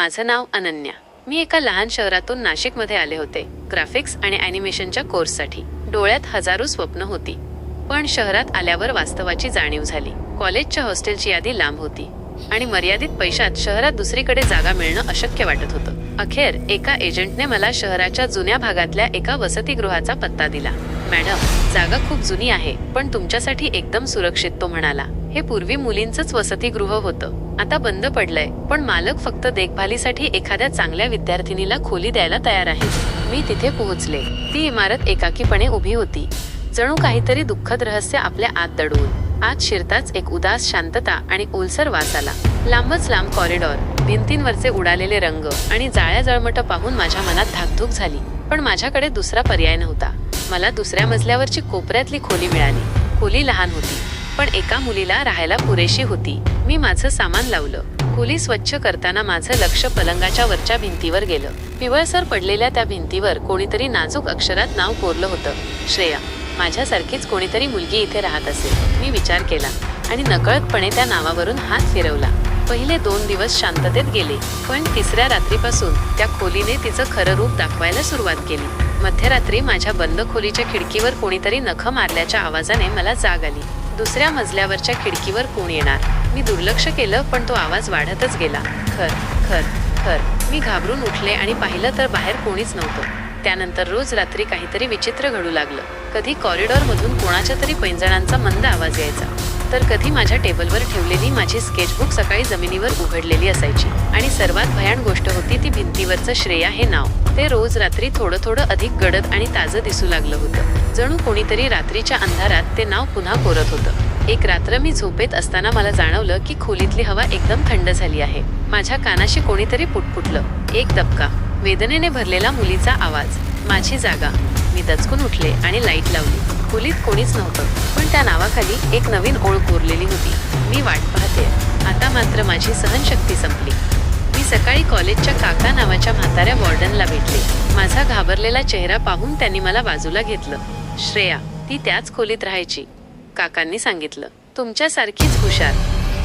माझं नाव अनन्या. मी एका लहान शहरातून नाशिकमध्ये आले होते ग्राफिक्स आणि अॅनिमेशनच्या कोर्ससाठी. डोळ्यात हजारो स्वप्न होती पण शहरात आल्यावर वास्तवाची जाणीव झाली. कॉलेजच्या हॉस्टेलची यादी लांब होती आणि मर्यादित पैशात शहरात दुसरीकडे जागा मिळणं अशक्य वाटत होतं. अखेर एका एजंटने मला शहराच्या जुन्या भागातल्या एका वसतिगृहाचा पत्ता दिला. मॅडम जागा खूप जुनी आहे पण तुमच्यासाठी एकदम सुरक्षित तो म्हणाला. हे पूर्वी मुलींचंच वसतिगृह होतं. आता बंद पडलंय पण मालक फक्त देखभालीसाठी एखाद्या चांगल्या विद्यार्थिनीला खोली द्यायला तयार आहे. मी तिथे पोहोचले. ती इमारत एकाकीपणे उभी होती. जणू काहीतरी दुःखद रहस्य आपल्या आत दडवून आत शिरताच एक उदास शांतता आणि ओलसर वास आला. लांबच लांब कॉरिडॉर भिंतींवरचे उडालेले रंग आणि जाळ्या जळमट पाहून माझ्या मनात धाकधूक झाली. पण माझ्याकडे दुसरा पर्याय नव्हता. मला दुसऱ्या मजल्यावरची कोपऱ्यातली खोली मिळाली. खोली लहान होती पण एका मुलीला राहायला पुरेशी होती. मी माझं सामान लावलं. खोली स्वच्छ करताना माझं लक्ष पलंगाच्या वरच्या भिंतीवर गेलं. पिवळसर पडलेल्या त्या भिंतीवर कोणीतरी नाजूक अक्षरात नाव कोरलं होतं. श्रेया. माझ्यासारखीच कोणीतरी मुलगी इथे राहत असेल. मी विचार केला आणि नकळतपणे त्या नावावरून हात फिरवला. पहिले दोन दिवस शांततेत गेले पण तिसऱ्या रात्रीपासून त्या खोलीने तिचं खरं रूप दाखवायला सुरुवात केली. मध्यरात्री माझ्या बंद खोलीच्या खिडकीवर कोणीतरी नख मारल्याच्या आवाजाने मला जाग आली. दुसऱ्या मजल्यावरच्या खिडकीवर कोण येणार? मी दुर्लक्ष केलं पण तो आवाज वाढतच गेला. खर खर खर. मी घाबरून उठले आणि पाहिलं तर बाहेर कोणीच नव्हतं. त्यानंतर रोज रात्री काहीतरी विचित्र घडू लागलं. कधी कॉरिडॉर मधून कोणाच्या तरी पैंजणांचा मंद आवाज यायचा. तर कधी माझ्या टेबलवर ठेवलेली माझी स्केचबुक सकाळी जमिनीवर उघडलेली असायची. आणि सर्वात भयान गोष्ट होती ती भिंतीवरचं श्रेया हे नाव. ते रोज रात्री थोडं थोडं अधिक गडद आणि ताजं दिसू लागलं होतं. जणू कोणीतरी रात्रीच्या अंधारात ते नाव पुन्हा कोरत होतं. एक रात्र मी झोपेत असताना मला जाणवलं की खोलीतली हवा एकदम थंड झाली आहे. माझ्या कानाशी कोणीतरी पुटपुटलं. एक दबका. वेदनेने भरलेला मुलीचा आवाज. माझी जागा. मी दचकून उठले आणि लाइट लावली. खोलीत कोणीच नव्हतं. पण त्या नावाखाली एक नवीन ओळ कोरलेली होती. मी वाट पाहते. आता मात्र माझी सहनशक्ती संपली. मी सकाळी कॉलेजच्या काका नावाच्या म्हाताऱ्या वॉर्डनला भेटले. माझा घाबरलेला चेहरा पाहून त्यांनी मला बाजूला घेतलं. श्रेया ती त्याच खोलीत राहायची. काकांनी सांगितलं तुमच्यासारखीच हुशार.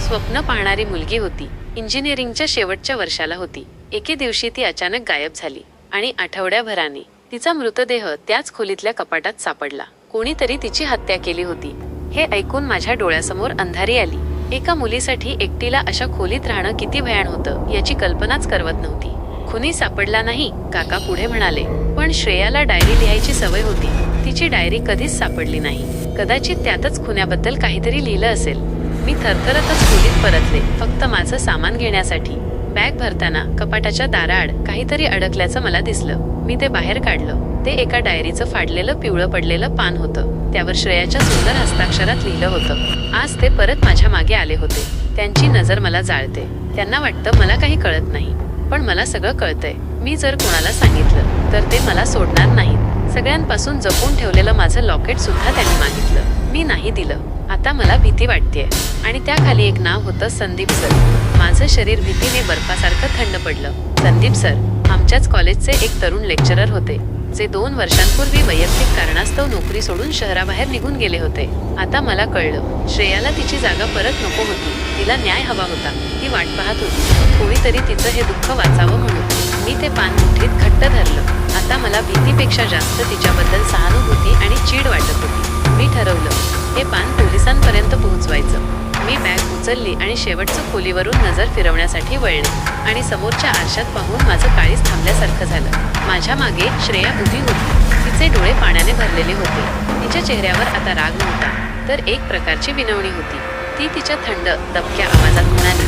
स्वप्न पाहणारी मुलगी होती. इंजिनिअरिंगच्या शेवटच्या वर्षाला होती. एके दिवशी ती अचानक गायब झाली आणि आठवड्याभराने तिचा मृतदेह त्याच खोलीतल्या कपाटात सापडला. कोणीतरी तिची हत्या केली होती. हे ऐकून माझ्या डोळ्यासमोर अंधारी आली. एका मुलीसाठी एकटीला अशा खोलीत राहणं किती भयान होतं याची कल्पनाच करवत नव्हती. खुनी सापडला नाही काका पुढे म्हणाले. पण श्रेयाला डायरी लिहायची सवय होती. तिची डायरी कधीच सापडली नाही. कदाचित त्यातच खुन्याबद्दल काहीतरी लिहिलं असेल. मी थरथरतच खोलीत परतले फक्त माझं सामान घेण्यासाठी. बॅग भरताना कपाटाच्या दाराआड काहीतरी अडकल्याचं मला दिसलं. मी ते बाहेर काढलं. ते एका डायरीचं फाडलेलं पिवळं पडलेलं पान होतं. त्यावर श्रेयाच्या सुंदर हस्ताक्षरात लिहिलं होतं. आज ते परत माझ्या मागे आले होते. त्यांची नजर मला जाळते. त्यांना वाटतं मला काही कळत नाही. पण मला सगळं कळतंय. मी जर कोणाला सांगितलं तर ते मला सोडणार नाहीत. सगळ्यांपासून जपून ठेवलेलं माझं लॉकेट सुद्धा त्यांनी मागितलं. मी नाही दिलं. आता मला भीती वाटतेय. आणि त्याखाली एक नाव होतं संदीप सर. माझं शरीर भीतीने बर्फासारखं थंड पडलं. संदीप सर आमच्याच कॉलेजचे एक तरुण लेक्चरर होते. जे दोन वर्षांपूर्वी वैयक्तिक कारणास्तव नोकरी सोडून शहराबाहेर निघून गेले होते. आता मला कळलं श्रेयाला तिची जागा परत नको होती. तिला न्याय हवा होता. ती वाट पाहत होती. कोणीतरी तिचं हे दुःख वाचावं म्हणून. मी ते पान मुठीत घट्ट धरलं. आता मला भीतीपेक्षा जास्त तिच्याबद्दल सहानुभूती आणि चीड वाटत होती. मी ठरवलं हे पान पोलिसांपर्यंत पोहोचवायचं. मी बॅग उचलली आणि शेवटचं खोलीवरून नजर फिरवण्यासाठी वळले आणि समोरच्या आरशात पाहून माझं काळीच थांबल्यासारखं झालं. माझ्या मागे श्रेया उभी होती. तिचे डोळे पाण्याने भरलेले होते. तिच्या चेहऱ्यावर आता राग नव्हता तर एक प्रकारची विनवणी होती. ती तिच्या थंड दबक्या आवाजात म्हणाली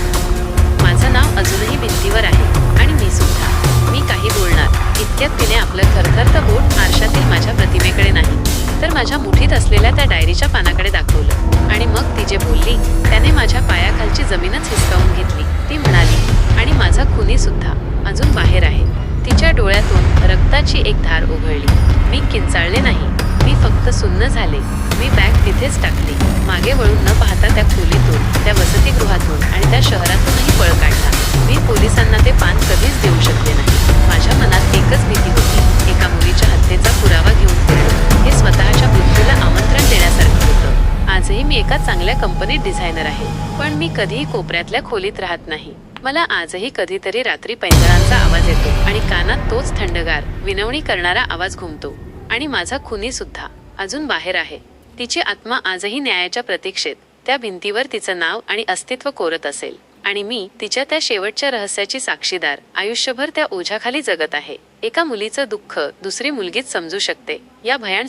माझं नाव अजूनही भिंतीवर आहे आणि मी सुद्धा. मी काही बोलणार. इतक्यात तिने आपलं थरथरतं बोट आरशातील माझ्या प्रतिमेकडे माझ्या मुठीत असलेल्या त्या डायरीच्या पानाकडे दाखवलं. आणि मग ती जे बोलली त्याने माझ्या पायाखालची जमीनच हिसकावून घेतली. ती म्हणाली आणि माझा खुनी सुद्धा अजून बाहेर आहे. तिच्या डोळ्यातून रक्ताची एक धार उघळली मी किंचाळले नाही. मी फक्त सुन्न झाले. मी बॅग तिथेच टाकली. मागे वळून न पाहता त्या खोलीतून मी एका चांगल्या कंपनीत डिझायनर आहे. पण मी कधीही कोपऱ्यातल्या खोलीत राहत नाही. मला आजही कधीतरी रात्री पैंजणांचा आवाज येतो आणि कानात तोच थंडगार विनवणी करणारा आवाज घुमतो. आणि माझा खुनी सुद्धा अजून बाहेर आहे. तिची आत्मा आजही न्यायाच्या प्रतीक्षेत त्या भिंतीवर तिचं नाव आणि अस्तित्व कोरत असेल. आणि मी तिच्या त्या शेवटच्या रहस्याची साक्षीदार आयुष्यभर त्या ओझ्याखाली जगत आहे. एका मुलीचं दुःख दुसरी मुलगीच समजू शकते या भयान